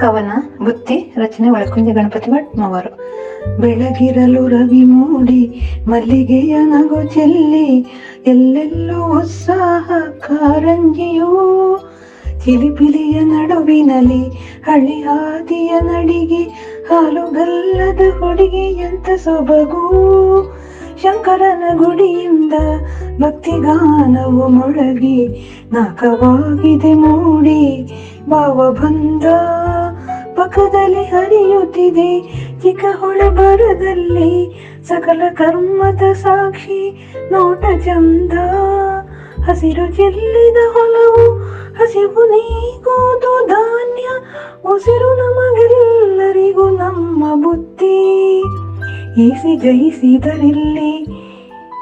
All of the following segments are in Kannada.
ಕವನ ಬುತ್ತಿ ರಚನೆ ಒಳಕುಂಜ ಗಣಪತಿ ಭಟ್ಮವರು ಬೆಳಗಿರಲು ರವಿ ಮೂಡಿ, ಮಲ್ಲಿಗೆಯ ನಗು ಚೆಲ್ಲಿ, ಎಲ್ಲೆಲ್ಲೋ ಉತ್ಸಾಹ ಕಾರಂಜಿಯೋ ಚಿಲಿಪಿಲಿಯ ನಡುವಿನಲ್ಲಿ ಹಳ್ಳಿ ಹಾದಿಯ ನಡಿಗೆ, ಹಾಲುಗಲ್ಲದ ಹುಡುಗಿ ಎಂತ ಸೊಬಗು. ಶಂಕರನ ಗುಡಿಯಿಂದ ಭಕ್ತಿಗಾನವು ಮೊಳಗಿ ನಾಕವಾಗಿದೆ ಮೂಡಿ ಭಾವ ಬಂದ ಪಕ್ಕದಲ್ಲಿ ಹರಿಯುತ್ತಿದೆ ಚಿಕ್ಕ ಹೊಳೆ ಬರದಲ್ಲಿ ಸಕಲ ಕರ್ಮದ ಸಾಕ್ಷಿ ನೋಟ ಚಂದ. ಹಸಿರು ಚೆಲ್ಲಿದ ಹೊಲವು ಹಸಿವು ನೀಗೋದು ಧಾನ್ಯ, ಉಸಿರು ನಮಗೆಲ್ಲರಿಗೂ ಈಸಿ ಜಯಿಸಿದರಿಲ್ಲಿ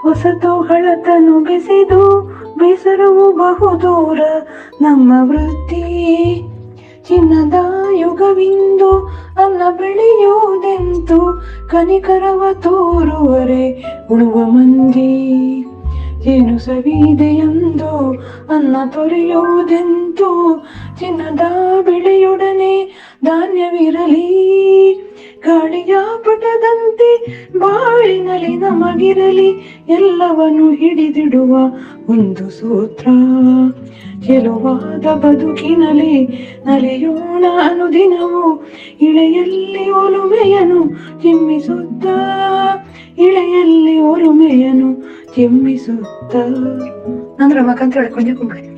ಹೊಸತು ಹಳತನು ಬೆಸೆದು ಬೇಸರವು ಬಹುದೂರ ನಮ್ಮ ವೃತ್ತಿ. ಚಿನ್ನದ ಯುಗವಿಂದು ಅನ್ನ ಬೆಳೆಯುವುದೆಂತು ಕನಿಕರವ ತೋರುವರೆ ಉಳುವ ಮಂದಿ. ಏನು ಸವಿದೆಯೆಂದು ಅನ್ನ ತೊರೆಯುವುದೆಂತು ಚಿನ್ನದ ಬೆಳೆಯೊಡನೆ ಧಾನ್ಯವಿರಲಿ. ಗಾಳಿಯ ಪಟದಂತೆ ಬಾಳಿನಲ್ಲಿ ನಮಗಿರಲಿ, ಎಲ್ಲವನ್ನು ಹಿಡಿದಿಡುವ ಒಂದು ಸೂತ್ರ. ಚೆಲುವಾದ ಬದುಕಿನಲ್ಲಿ ನಲಿಯೋಣ ಅನುದಿನವು, ಇಳೆಯಲ್ಲಿ ಒಲುಮೆಯನು ಚಿಮ್ಮಿಸುತ್ತ. ಇಳೆಯಲ್ಲಿ ಒಲುಮೆಯನು ಚಿಮ್ಮಿಸುತ್ತ. ನಂದ್ರ ಮಕ್ಕಂತ ಹೇಳ್ಕೊಂಡೆ ಕುಂಬ್ಳೆ.